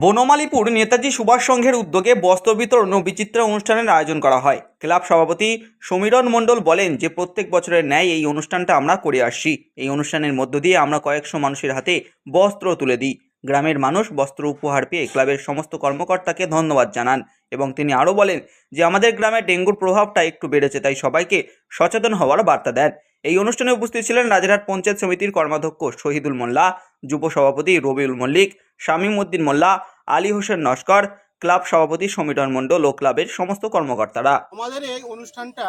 বনমালীপুর নেতাজি সুভাষ সংঘের উদ্যোগে বস্ত্র বিতরণ ও বিচিত্র অনুষ্ঠানের আয়োজন করা হয়। ক্লাব সভাপতি সমীরণ মণ্ডল বলেন যে, প্রত্যেক বছরের ন্যায় এই অনুষ্ঠানটা আমরা করে আসছি। এই অনুষ্ঠানের মধ্য দিয়ে আমরা কয়েকশো মানুষের হাতে বস্ত্র তুলে দিই। গ্রামের মানুষ বস্ত্র উপহার পেয়ে ক্লাবের সমস্ত কর্মকর্তাকে ধন্যবাদ জানান এবং তিনি আরও বলেন যে, আমাদের গ্রামে ডেঙ্গুর প্রভাবটা একটু বেড়েছে, তাই সবাইকে সচেতন হওয়ার বার্তা দেন। এই অনুষ্ঠানে উপস্থিত ছিলেন রাজারহাট পঞ্চায়েত সমিতির কর্মাধ্যক্ষ শহীদুল মোল্লা, যুব সভাপতি রবিউল মল্লিক, শামীম উদ্দিন মোল্লা আলী হোসেন নস্কর, ক্লাব সভাপতি সমীরণ মণ্ডল ও ক্লাবের সমস্ত কর্মকর্তারা। আমাদের এই অনুষ্ঠানটা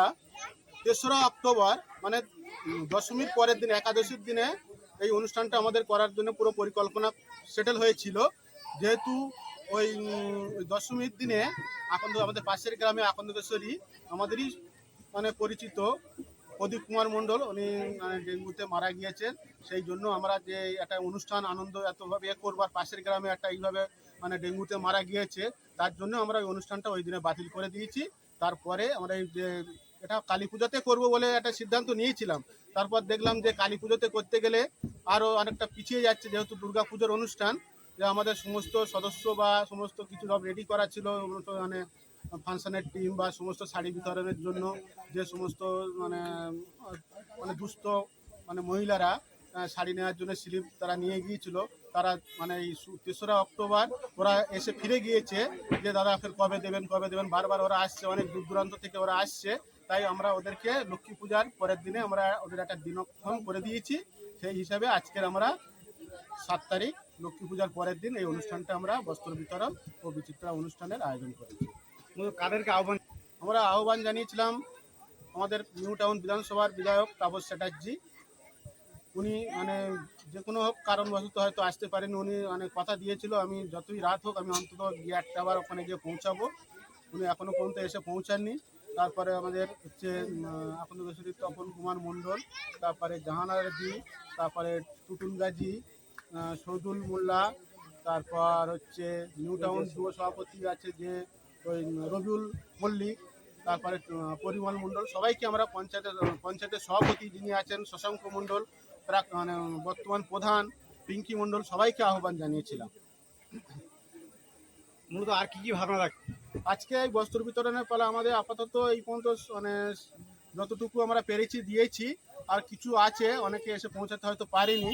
তেসরা অক্টোবর মানে দশমীর পরের দিন, একাদশীর দিনে এই অনুষ্ঠানটা আমাদের করার জন্য পুরো পরিকল্পনা সেটেল হয়েছিল। যেহেতু ওই দশমীর দিনে আকন্দ আমাদের পাশের গ্রামে আকন্দকেশ্বরী আমাদেরই মানে পরিচিত। প্রদীপ কুমার মণ্ডল, উনি মানে ডেঙ্গুতে মারা গিয়েছেন। সেই জন্য আমরা যে একটা অনুষ্ঠান, আনন্দ এতভাবে এ করবার, পাশের গ্রামে একটা এইভাবে মানে ডেঙ্গুতে মারা গিয়েছে, তার জন্য আমরা ওই অনুষ্ঠানটা ওই দিনে বাতিল করে দিয়েছি। তারপরে আমরা এই যে, এটা কালী পুজোতে করব বলে একটা সিদ্ধান্ত নিয়েছিলাম। তারপর দেখলাম যে কালী পুজোতে করতে গেলে আরও অনেকটা পিছিয়ে যাচ্ছে, যেহেতু দুর্গা পুজোর অনুষ্ঠান। যে আমাদের সমস্ত সদস্য বা সমস্ত কিছু সব রেডি করা ছিল মানে ফাংশনের টিম বা সমস্ত শাড়ি বিতরণের জন্য যে সমস্ত মানে মানে দুস্থ মানে মহিলারা শাড়ি নেওয়ার জন্য স্লিপ তারা নিয়ে গিয়েছিল। তারা মানে এই তেসরা অক্টোবর ওরা এসে ফিরে গিয়েছে যে, দাদা, ফের কবে দেবেন কবে দেবেন? বারবার ওরা আসছে, অনেক দূর দূরান্ত থেকে ওরা আসছে। তাই আমরা ওদেরকে লক্ষ্মী পূজার পরের দিনে আমরা ওদের একটা দিনক্ষণ করে দিয়েছি। সেই হিসাবে আজকের আমরা সাত তারিখ লক্ষ্মী পূজার পরের দিন এই অনুষ্ঠানটা আমরা বস্ত্র বিতরণ ও বিচিত্রা অনুষ্ঠানের আয়োজন করেছি। কাদেরকে আহ্বান আমরা আহ্বান জানিয়েছিলাম আমাদের নিউ টাউন বিধানসভার বিধায়ক তাপস চ্যাটার্জি। উনি মানে যে কোনো হোক কারণবশত হয়তো আসতে পারেন, উনি মানে কথা দিয়েছিল, আমি যতই রাত হোক, আমি অন্তত গিয়ে একটা আবার ওখানে গিয়ে পৌঁছাবো। উনি এখনও পর্যন্ত এসে পৌঁছাননি। তারপরে আমাদের হচ্ছে এখনও দেশের তপন কুমার মণ্ডল, তারপরে জাহানার দি তারপরে টুটুল গাজী সৌদুল মোল্লা, তারপর হচ্ছে নিউ টাউন যুব সভাপতি আছে যে ওই রবিউল মল্লিক তারপরে পরিমল মণ্ডল সবাইকে আমরা পঞ্চায়েতের পঞ্চায়েতের সভাপতি যিনি আছেন শশাঙ্ক মণ্ডল প্রাক মানে বর্তমান প্রধান পিঙ্কি মণ্ডল সবাইকে আহ্বান জানিয়েছিলাম। মূলত আর কি কি ভাবনা রাখছে আজকে এই বস্ত্র বিতরণের ফলে আমাদের আপাতত এই পর্যন্ত মানে যতটুকু আমরা পেরেছি দিয়েছি আর কিছু আছে অনেকে এসে পৌঁছাতে হয়তো পারিনি।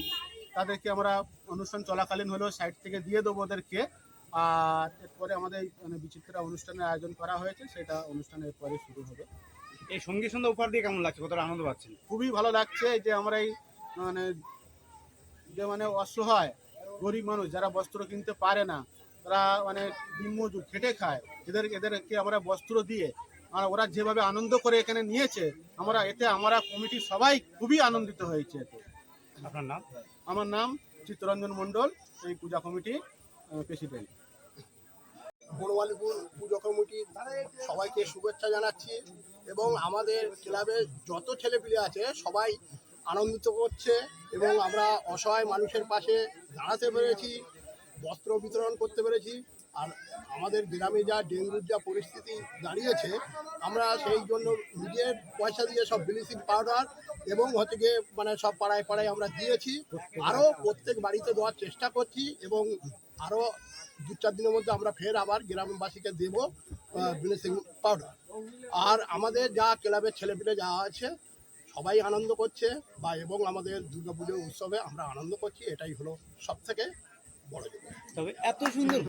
তাদেরকে আমরা অনুষ্ঠান চলাকালীন হলেও সাইড থেকে দিয়ে দেবো ওদেরকে। আর এরপরে আমাদের মানে বিচিত্রা অনুষ্ঠানের আয়োজন করা হয়েছে সেটা অনুষ্ঠানের পরে শুরু হবে। এই সঙ্গী সন্ধ্যা উপহার দিয়ে কেমন লাগছে? কতটা আনন্দ পাচ্ছেন? খুবই ভালো লাগছে যে আমরা এই মানে যে মানে অসহায় গরিব মানুষ যারা বস্ত্র কিনতে পারে না তারা মানে দিনমজুর খেটে খায় এদের এদেরকে আমরা বস্ত্র দিয়ে আর ওরা যেভাবে আনন্দ করে এখানে নিয়েছে আমরা এতে আমরা কমিটি সবাই খুবই আনন্দিত হয়েছে এতে। আপনার নাম? আমার নাম চিত্তরঞ্জন মণ্ডল এই পূজা কমিটি প্রেসিডেন্ট। বনমালীপুর পুজো কমিটির সবাইকে শুভেচ্ছা জানাচ্ছি এবং আমাদের ক্লাবে যত ছেলেপিলে আছে সবাই আনন্দিত করছে এবং আমরা অসহায় মানুষের পাশে দাঁড়াতে পেরেছি, বস্ত্র বিতরণ করতে পেরেছি আর আমাদের গ্রামে যা ডেঙ্গুর যা পরিস্থিতি দাঁড়িয়েছে, আমরা সেই জন্য নিজের পয়সা দিয়ে সব ব্লিচিং পাউডার এবং হচ্ছে গিয়ে মানে সব পাড়ায় পাড়ায় আমরা দিয়েছি। আরও প্রত্যেক বাড়িতে দেওয়ার চেষ্টা করছি এবং আরও দু চার দিনের মধ্যে আমরা ফের আবার গ্রামবাসীকে দেব ব্লিচিং পাউডার আর আমাদের যা ক্লাবের ছেলেপিলে যা আছে, সবাই আনন্দ করছে বা এবং আমাদের দুর্গাপুজোর উৎসবে আমরা আনন্দ করছি, এটাই হলো সব থেকে বড় তবে এত সুন্দর